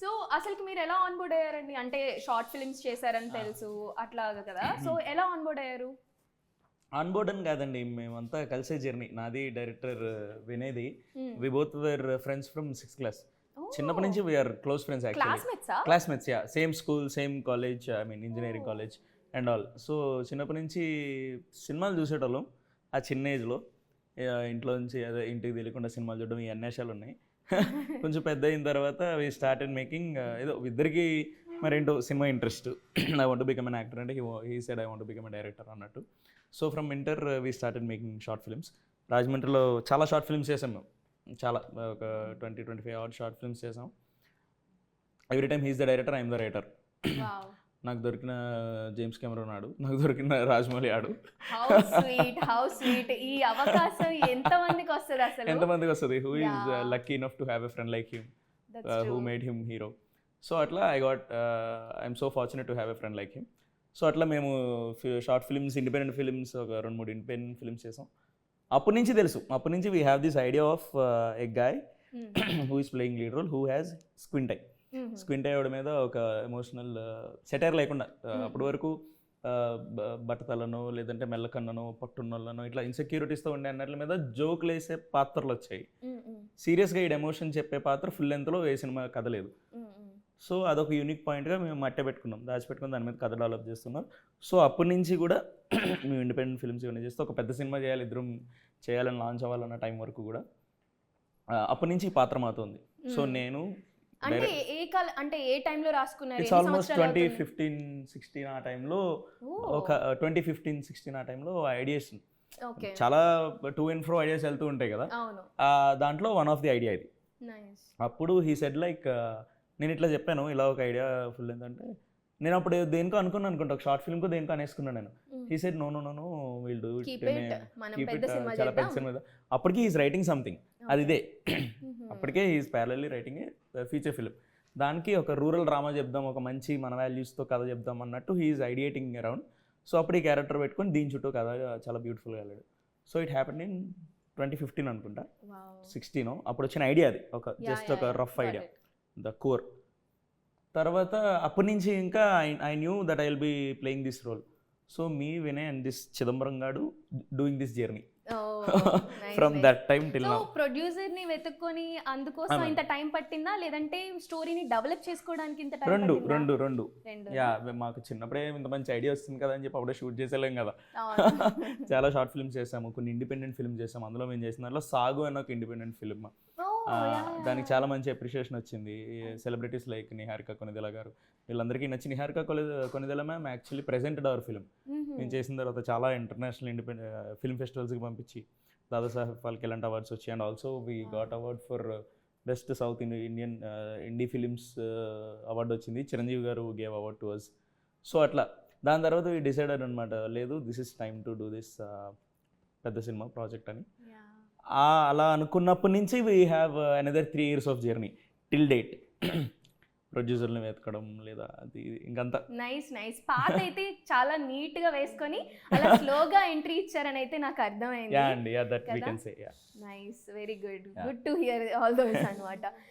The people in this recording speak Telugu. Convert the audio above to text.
సో అసలుకి మీరు ఎలా ఆన్బోర్డ్ అయ్యారండి? అంటే షార్ట్ ఫిల్మ్స్ చేశారని తెలుసు అట్లాగా కదా? సో ఎలా ఆన్బోర్డ్ అయ్యారు? ఆన్ బోర్డ్ అని కాదండి మేమంతా కలిసే జర్నీ నాది డైరెక్టర్ వినేది. We both were friends from sixth class చిన్నప్పటి నుంచి we are close friends actually క్లాస్మేట్సా classmates yeah same school same college I mean engineering college and all so చిన్నప్పటి నుంచి సినిమాలు చూసేటోళ్ళం ఆ చిన్న ఏజ్లో ఇంట్లో నుంచి అదే ఇంటికి తెలియకుండా సినిమాలు చూడడం ఈ అన్యాశాలు ఉన్నాయి కొంచెం పెద్ద అయిన తర్వాత వి స్టార్ట్ అండ్ మేకింగ్ ఏదో ఇద్దరికి మరేంటో cinema interest I want become an actor అంటే he side I want become director అన్నట్టు. So from inter we started making short films రాజమండ్రిలో చాలా షార్ట్ ఫిల్మ్స్ చేసాం మేము. చాలా ఒక twenty twenty five hours short films చేసాం every time he's the director I'm the writer నాకు దొరికిన జేమ్స్ కెమెరాన్ ఆడు నాకు దొరికిన రాజమౌళి ఆడు. హౌ స్వీట్ హౌ స్వీట్ ఈ అవకాశం ఎంత మందికి వస్తుంది అసలు? ఎంతమందికి వస్తుంది? హూ Yeah. Lucky enough to have a friend like him who. Made him hero so అట్లా I got I'm so fortunate to have a friend like him so అట్లా మేము షార్ట్ ఫిల్మ్స్ ఇండిపెండెంట్ ఫిల్మ్స్ ఒక రెండు మూడు ఇండిపెండెంట్ ఫిల్మ్స్ చేసాం. అప్పటి నుంచి తెలుసు. అప్పటి నుంచి we have this idea of a guy. Who is playing lead role who has squint I Mhm. Squint అయ్యడం మీద ఒక ఎమోషనల్ సెటైర్ లేకుండా. అప్పటి వరకు బట్టతలను లేదంటే మెల్లకన్నను పట్టున్నోళ్ళను ఇట్లా ఇన్సెక్యూరిటీస్తో ఉండే అన్నట్ల మీద జోకులు వేసే పాత్రలు వచ్చాయి. సీరియస్గా ఈ ఎమోషన్ చెప్పే పాత్ర ఫుల్ లెంత్లో ఏ సినిమా కథ లేదు mm. సో అదొక యూనిక్ పాయింట్గా మేము మట్టే పెట్టుకున్నాం. దాచిపెట్టుకుని దాని మీద కథ డెవలప్ చేస్తున్నాం. సో అప్పటి నుంచి కూడా మేము ఇండిపెండెంట్ ఫిల్మ్స్ ఇవన్నీ చేస్తే ఒక పెద్ద సినిమా చేయాలి ఇద్దరం చేయాలని లాంచ్ అవ్వాలన్న టైం వరకు కూడా అప్పటి నుంచి ఈ పాత్ర మాతోంది సో Mm. నేను అంటే ఏ కాల అంటే ఏ టైంలో రాసుకున్నారు? It's almost twenty? Fifteen sixteen ఆ టైంలో ఒక ట్వంటీ ఫిఫ్టీన్ సిక్స్టీన్ ఆ టైంలో ఐడియాస్. ఓకే. చాలా టూ అండ్ ఫ్రో ఐడియాస్ వెళ్తూ ఉంటాయి కదా? దాంట్లో వన్ ఆఫ్ ది ఐడియా ఇది. నైస్. అప్పుడు హీ సెడ్ లైక్ నేను ఇట్లా చెప్పాను ఇలా ఒక ఐడియా ఫుల్ ఏంటంటే నేను అప్పుడు దేనికో అనుకున్నాను అనుకుంటా. ఒక షార్ట్ ఫిల్మ్కో దేనికో అనేసుకున్నాను నేను. He said no no no no will do it చాలా పెద్ద సినిమా అప్పటికి ఈజ్ రైటింగ్ సంథింగ్ అది ఇదే. అప్పటికే is parallely writing feature film దానికి ఒక రూరల్ డ్రామా చెప్దాం ఒక మంచి మన వాల్యూస్తో కథ చెప్దాం అన్నట్టు హీఈస్ ఐడియేటింగ్ అరౌండ్ సో అప్పుడు ఈ క్యారెక్టర్ పెట్టుకొని దీని చుట్టూ కథ చాలా బ్యూటిఫుల్గా వెళ్ళాడు. So it happen in twenty fifteen అనుకుంటా. సిక్స్టీన్ అప్పుడు వచ్చిన ఐడియా అది. ఒక జస్ట్ ఒక. Rough idea. ద కోర్ తర్వాత అప్పటి నుంచి ఇంకా I knew that I will be playing this role so me Vinay and this Chidambaram గాడు doing this journey from. That time till now ప్రొడ్యూసర్ని వెతుక్కొని అందుకోసం. ఇంత టైం పట్టిందా? లేదంటే స్టోరీని డెవలప్ చేసుకోవడానికి ఇంత టైం రెండు? రెండు రెండు. యా మాకు చిన్నప్పుడే ఇంత మంచి ఐడియా వస్తుంది కదా అని చెప్పి అప్పుడే షూట్ చేసేలేం కదా. చాలా షార్ట్ ఫిల్మ్స్ చేసాము కొన్ని ఇండిపెండెంట్ ఫిల్మ్ చేసాము. అందులో మేము చేసిన దాంట్లో సాగు అన్న ఒక ఇండిపెండెంట్ ఫిల్మ్ దానికి. చాలా మంచి అప్రిషియేషన్ వచ్చింది. సెలబ్రిటీస్ లైక్ నిహారిక కొనిదెల గారు. వీళ్ళందరికీ నచ్చి నిహారిక కొని Konidela ma'am actually presented our film. మేము చేసిన తర్వాత చాలా ఇంటర్నేషనల్ ఇండిపెండెంట్ ఫిల్మ్ ఫెస్టివల్స్కి పంపించి దాదాసాహెబ్ ఫాల్కే ఇలాంటి అవార్డ్స్ వచ్చాయి. And also we got award for best South Indian indie films award వచ్చింది. చిరంజీవి గారు gave award to us so అట్లా. దాని తర్వాత వీ డిసైడెడ్ అనమాట లేదు this is time to do this పెద్ద సినిమా ప్రాజెక్ట్ అని. అలా అనుకున్నప్పటి నుంచి we have another three years of journey till date ప్రొడ్యూసర్ని వెతకడం లేదా అది ఇంకంతా. నైస్ నైస్ పాత అయితే చాలా నీట్గా వేసుకొని అలా స్లోగా ఎంట్రీ ఇచ్చారని అయితే నాకు యా అర్థమైంది అండి. Yeah that we? Can say yeah nice very good. Good to hear all those అన్నమాట.